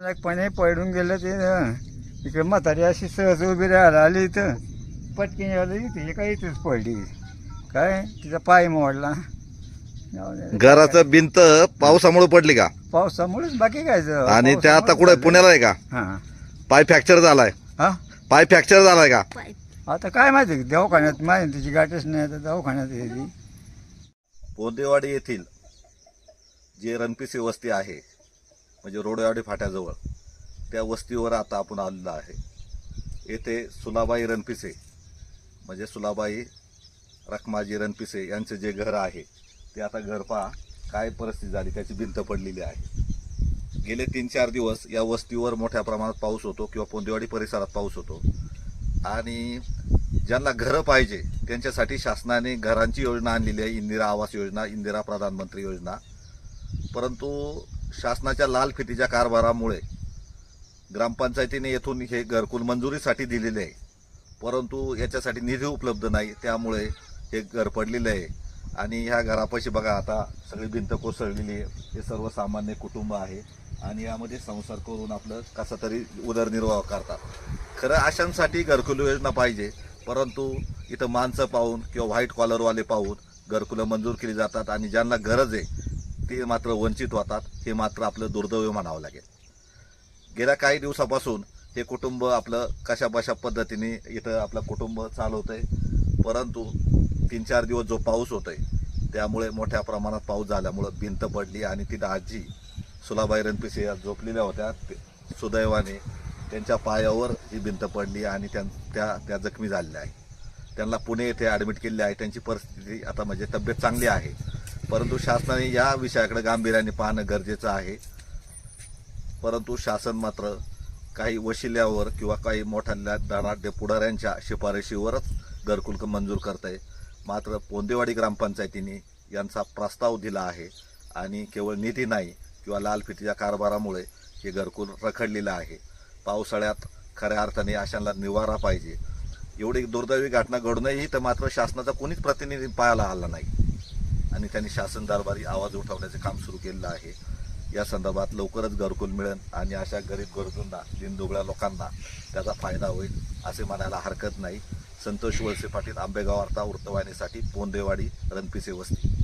पाणी पडून गेलं ते हं. इकडे म्हातारी अशी सहज उभी राहायला आली इथं. पटकीने आली इथे एका इथेच पडली. काय? तिचा पाय मोडला. घराचं भिंत पावसामुळे पडली का? पावसामुळेच बाकी काय? आणि त्या आता कुठे. पुण्याला आहे का? हां. पाय फ्रॅक्चर झालाय. हा? पाय फ्रॅक्चर झालाय का? आता काय माहिती दवाखान्यात माहिती तिची गाठच नाही आता दवाखान्यात आहे ती. पोंदेवाडी येथील जे रणपिसी वस्ती आहे म्हणजे रोडवाडी फाट्याजवळ त्या वस्तीवर आता आपण आलेलो आहे. येथे सुलाबाई रणपिसे म्हणजे सुलाबाई रखमाजी रणपिसे यांचे जे घर आहे ते आता घर पहा काय परिस्थिती झाली त्याची भिंत पडलेली आहे. गेले तीन चार दिवस या वस्तीवर मोठ्या प्रमाणात पाऊस होतो किंवा पोंदेवाडी परिसरात पाऊस होतो. आणि ज्यांना घरं पाहिजे त्यांच्यासाठी शासनाने घरांची योजना आणलेली आहे इंदिरा आवास योजना इंदिरा प्रधानमंत्री योजना. परंतु शासनाच्या लाल फितीच्या कारभारामुळे ग्रामपंचायतीने येथून हे घरकुल मंजुरीसाठी दिलेले आहे. परंतु याच्यासाठी निधी उपलब्ध नाही त्यामुळे हे घर पडलेलं आहे. आणि ह्या घरापाशी बघा आता सगळी भिंत कोसळलेली आहे. हे सर्वसामान्य कुटुंब आहे. आणि यामध्ये संसार करून आपलं कसा तरी उदरनिर्वाह करतात. खरं अशांसाठी घरकुल योजना पाहिजे परंतु इथं माणसं पाहून किंवा व्हाईट कॉलरवाले पाहून घरकुलं मंजूर केली जातात आणि ज्यांना गरज आहे ते मात्र वंचित होतात हे मात्र आपलं दुर्दैव म्हणावं लागेल. गेल्या काही दिवसापासून हे कुटुंब आपलं कशाबशा पद्धतीने इथं आपलं कुटुंब चालवत आहे परंतु तीन चार दिवस जो पाऊस होतोय त्यामुळे मोठ्या प्रमाणात पाऊस झाल्यामुळं भिंत पडली आणि तिथं आजी सुलाबाई रणपिसे या झोपलेल्या होत्या सुदैवाने त्यांच्या पायावर ही भिंत पडली आणि त्यां त्या त्या जखमी झालेल्या आहे त्यांना पुणे येथे ॲडमिट केले आहे त्यांची परिस्थिती आता म्हणजे तब्येत चांगली आहे. परंतु शासनाने या विषयाकडे गांभीर्याने पाहणं गरजेचं आहे. परंतु शासन मात्र काही वशिल्यावर किंवा काही मोठ्या धनाढ्य पुढाऱ्यांच्या शिफारशीवरच घरकुलक मंजूर करत आहे मात्र पोंदेवाडी ग्रामपंचायतीने यांचा प्रस्ताव दिला आहे आणि केवळ निधी नाही किंवा लालफिटीच्या कारभारामुळे हे घरकुल रखडलेलं आहे. पावसाळ्यात खऱ्या अर्थाने अशांना निवारा पाहिजे. एवढी दुर्दैवी घटना घडूनही तर मात्र शासनाचा कोणीच प्रतिनिधी पाहायला आला नाही. आणि त्यांनी शासन दरबारी आवाज उठवण्याचे काम सुरू केलेलं आहे. या संदर्भात लवकरच घरकुल मिळेल आणि अशा गरीब गरजूंना दिनदुबळ्या लोकांना त्याचा फायदा होईल असे म्हणायला हरकत नाही. संतोष वळसे पाटील आंबेगाव वार्ता वृत्तवाहिनीसाठी पोंदेवाडी रणपिसे वस्ती.